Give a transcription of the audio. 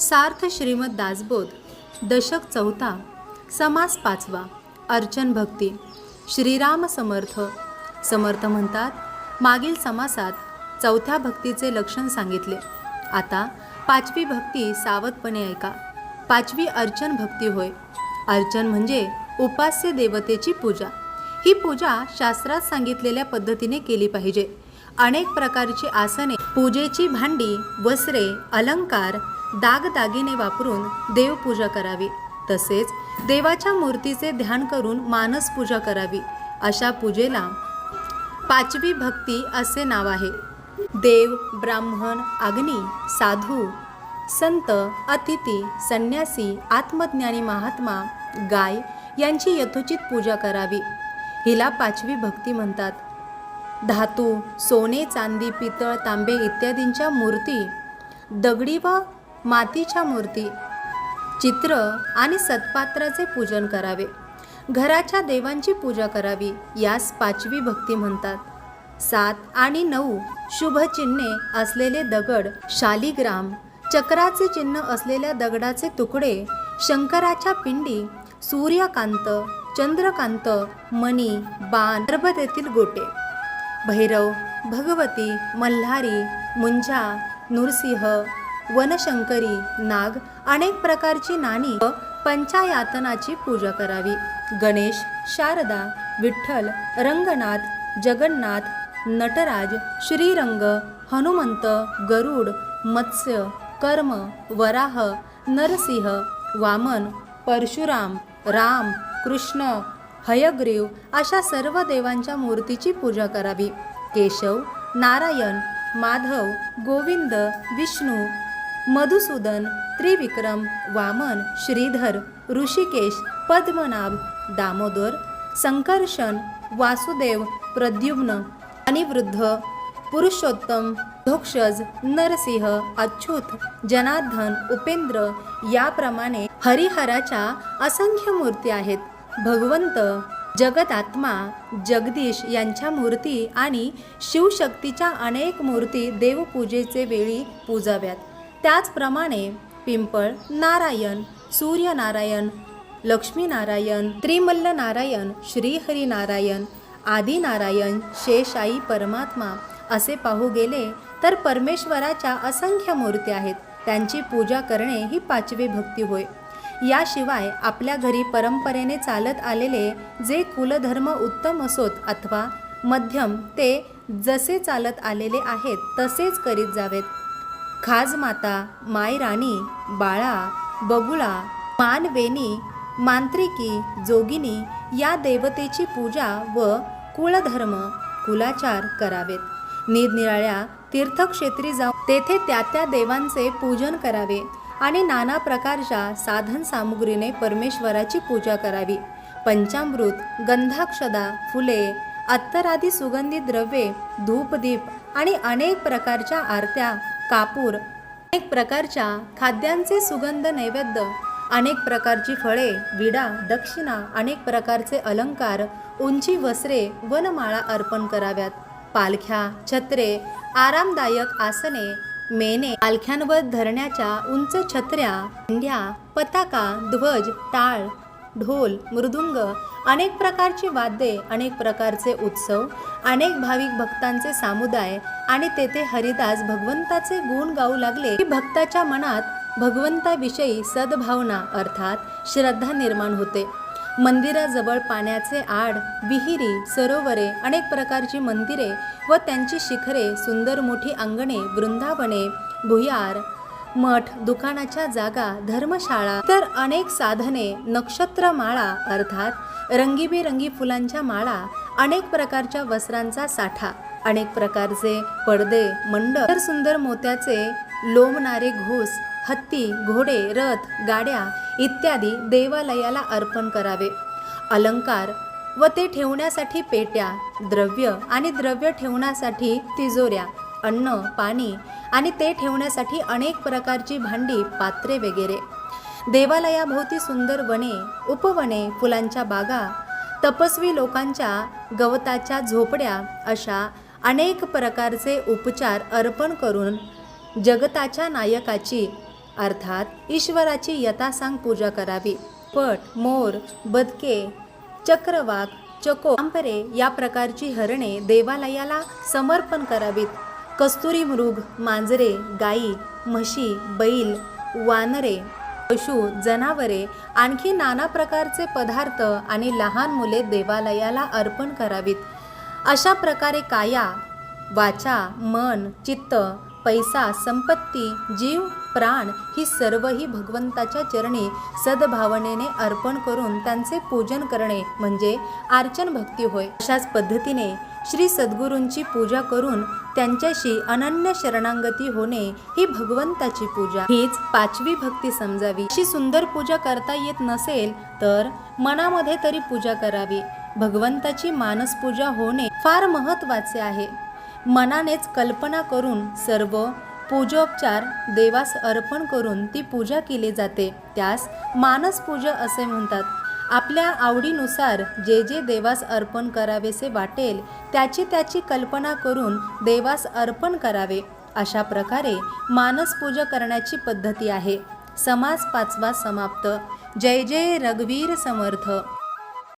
सार्थ श्रीमद दासबोध दशक चौथा समास पाचवा अर्चन भक्ती श्रीराम समर्थ. समर्थ म्हणतात मागील समासात चौथ्या भक्तीचे लक्षण सांगितले. आता पाचवी भक्ती सावधपणे ऐका. पाचवी अर्चन भक्ती होय. अर्चन म्हणजे उपास्य देवतेची पूजा. ही पूजा शास्त्रात सांगितलेल्या पद्धतीने केली पाहिजे. अनेक प्रकारची आसने पूजेची भांडी वस्त्रे अलंकार दागदागिने वापरून देवपूजा करावी. तसेच देवाच्या मूर्तीचे ध्यान करून मानस पूजा करावी. अशा पूजेला पाचवी भक्ती असे नाव आहे. देव ब्राह्मण अग्नी साधू संत अतिथी संन्यासी आत्मज्ञानी महात्मा गाय यांची यथोचित पूजा करावी. हिला पाचवी भक्ती म्हणतात. धातू सोने चांदी पितळ तांबे इत्यादींच्या मूर्ती दगडी व मातीच्या मूर्ती चित्र आणि सत्पात्राचे पूजन करावे. घराच्या देवांची पूजा करावी यास पाचवी भक्ती म्हणतात. सात आणि नऊ शुभ चिन्हे असलेले दगड शालिग्राम चक्राचे चिन्ह असलेल्या दगडाचे तुकडे शंकराच्या पिंडी सूर्यकांत चंद्रकांत मणी बाण गर्भतेतील गोटे. भैरव भगवती मल्हारी मुंजा नृसिंह वनशंकरी नाग अनेक प्रकारची नाणी व पंचायातनाची पूजा करावी. गणेश शारदा विठ्ठल रंगनाथ जगन्नाथ नटराज श्रीरंग हनुमंत गरुड मत्स्य कर्म वराह नरसिंह वामन परशुराम राम कृष्ण हयग्रीव अशा सर्व देवांच्या मूर्तीची पूजा करावी. केशव नारायण माधव गोविंद विष्णू मधुसूदन त्रिविक्रम वामन श्रीधर ऋषिकेश पद्मनाभ दामोदर संकर्षण वासुदेव प्रद्युम्न अनिवृद्ध पुरुषोत्तम धोक्षज नरसिंह अच्युत जनार्दन उपेंद्र याप्रमाणे हरिहराच्या असंख्य मूर्ती आहेत. भगवंत जगदात्मा जगदीश यांच्या मूर्ती आणि शिवशक्तीच्या अनेक मूर्ती देवपूजेचे वेळी पूजाव्यात. त्याचप्रमाणे पिंपळ नारायण सूर्यनारायण लक्ष्मीनारायण त्रिमल्ल नारायण श्रीहरिनारायण आदिनारायण शेषाई परमात्मा असे पाहू गेले तर परमेश्वराच्या असंख्य मूर्ती आहेत. त्यांची पूजा करणे ही पाचवी भक्ती होय. याशिवाय आपल्या घरी परंपरेने चालत आलेले जे कुलधर्म उत्तम असोत अथवा मध्यम ते जसे चालत आलेले आहेत तसेच करीत जावेत. खाजमाता मायराणी बाळा बगुळा मानवेणी मांत्रिकी जोगिनी या देवतेची पूजा व कुळधर्म कुलाचार करावेत. निरनिराळ्या तीर्थक्षेत्री जाऊन तेथे त्या त्या देवांचे पूजन करावे आणि नाना प्रकारच्या साधन सामुग्रीने परमेश्वराची पूजा करावी. पंचामृत गंधाक्षदा फुले अत्तरादी सुगंधी द्रव्ये धूपदीप आणि अनेक प्रकारच्या आरत्या कापूर अनेक प्रकारच्या खाद्यांचे सुगंध नैवेद्य अनेक प्रकारची फळे विडा दक्षिणा अनेक प्रकारचे अलंकार उंची वस्त्रे वनमाळा अर्पण कराव्यात. पालख्या छत्रे आरामदायक आसने मेने पालख्यांवर धरण्याच्या उंच छत्र्या इंड्या पताका ध्वज टाळ ढोल मृदुंग अनेक प्रकारची वाद्ये अनेक प्रकारचे उत्सव अनेक भाविक भक्तांचे समुदाय आणि तेथे हरिदास भगवंताचे गुण गाऊ लागले. की भक्ताच्या मनात भगवंताविषयी सद्भावना अर्थात श्रद्धा निर्माण होते. मंदिराजवळ पाण्याचे आड विहिरी सरोवरे अनेक प्रकारची मंदिरे व त्यांची शिखरे सुंदर मोठी अंगणे वृंदावने भुयार मठ दुकानाच्या जागा धर्मशाळा तर अनेक साधने नक्षत्र माळा अर्थात रंगीबेरंगी फुलांच्या माळा अनेक प्रकारच्या वस्त्रांचा साठा अनेक प्रकारचे पडदे मंडप तर सुंदर मोत्याचे लोमणारे घोस हत्ती घोडे रथ गाड्या इत्यादी देवालयाला अर्पण करावे. अलंकार व ते ठेवण्यासाठी पेट्या द्रव्य आणि द्रव्य ठेवण्यासाठी तिजोऱ्या अन्न पाणी आणि ते ठेवण्यासाठी अनेक प्रकारची भांडी पात्रे वगैरे. देवालयाभोवती सुंदर वने उपवने फुलांच्या बागा तपस्वी लोकांच्या गवताच्या झोपड्या अशा अनेक प्रकारचे उपचार अर्पण करून जगताच्या नायकाची अर्थात ईश्वराची यथासांग पूजा करावी. पट मोर बदके चक्रवाक चको आंपरे या प्रकारची हरणे देवालयाला समर्पण करावीत. कस्तुरी मृग मांजरे गाई म्हशी बैल वानरे पशु जनावरे आणखी नाना प्रकारचे पदार्थ आणि लहान मुले देवालयाला अर्पण करावीत. अशा प्रकारे काया वाचा मन चित्त पैसा संपत्ती जीव प्राण ही सर्वही भगवंताच्या चरणी सद्भावनेने अर्पण करून त्यांचे पूजन करणे म्हणजे अर्चन भक्ती होय. अशाच पद्धतीने श्री सद्गुरूंची पूजा करून त्यांच्याशी अनन्य शरणांगती होणे ही भगवंताची पूजा. हीच पाचवी भक्ती समजावी. अशी सुंदर पूजा करता येत नसेल तर मनामध्ये तरी पूजा करावी. भगवंताची मानस पूजा होणे फार महत्त्वाचे आहे. मनानेच कल्पना करून सर्व पूजोपचार देवास अर्पण करून ती पूजा केली जाते. त्यास मानस पूजा असे म्हणतात. आपल्या आवडीनुसार जे जे देवास अर्पण करावेसे वाटेल त्याची त्याची कल्पना करून देवास अर्पण करावे. अशा प्रकारे मानस पूजा करण्याची पद्धती आहे. समाज पाचवा समाप्त. जय जय रघुवीर समर्थ.